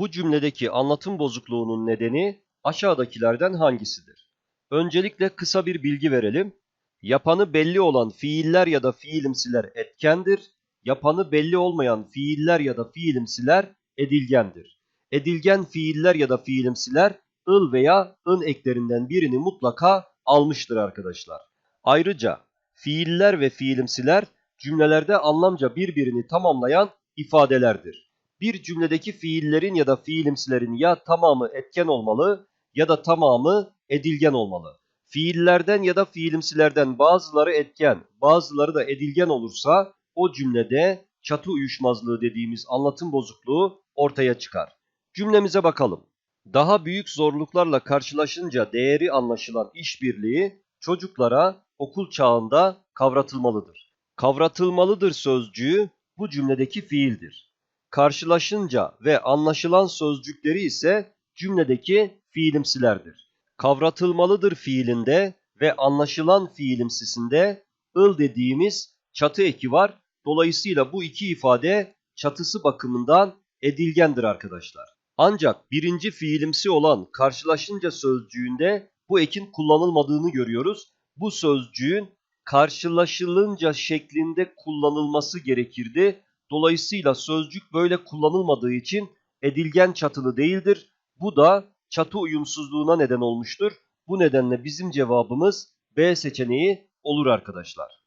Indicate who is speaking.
Speaker 1: Bu cümledeki anlatım bozukluğunun nedeni aşağıdakilerden hangisidir? Öncelikle kısa bir bilgi verelim. Yapanı belli olan fiiller ya da fiilimsiler etkendir. Yapanı belli olmayan fiiller ya da fiilimsiler edilgendir. Edilgen fiiller ya da fiilimsiler ıl veya ın eklerinden birini mutlaka almıştır arkadaşlar. Ayrıca fiiller ve fiilimsiler cümlelerde anlamca birbirini tamamlayan ifadelerdir. Bir cümledeki fiillerin ya da fiilimsilerin ya tamamı etken olmalı ya da tamamı edilgen olmalı. Fiillerden ya da fiilimsilerden bazıları etken, bazıları da edilgen olursa o cümlede çatı uyuşmazlığı dediğimiz anlatım bozukluğu ortaya çıkar. Cümlemize bakalım. Daha büyük zorluklarla karşılaşınca değeri anlaşılan işbirliği çocuklara okul çağında kavratılmalıdır. Kavratılmalıdır sözcüğü bu cümledeki fiildir. Karşılaşınca ve anlaşılan sözcükleri ise cümledeki fiilimsilerdir. Kavratılmalıdır fiilinde ve anlaşılan fiilimsisinde ıl dediğimiz çatı eki var. Dolayısıyla bu iki ifade çatısı bakımından edilgendir arkadaşlar. Ancak birinci fiilimsi olan karşılaşınca sözcüğünde bu ekin kullanılmadığını görüyoruz. Bu sözcüğün karşılaşılınca şeklinde kullanılması gerekirdi. Dolayısıyla sözcük böyle kullanılmadığı için edilgen çatılı değildir. Bu da çatı uyumsuzluğuna neden olmuştur. Bu nedenle bizim cevabımız B seçeneği olur arkadaşlar.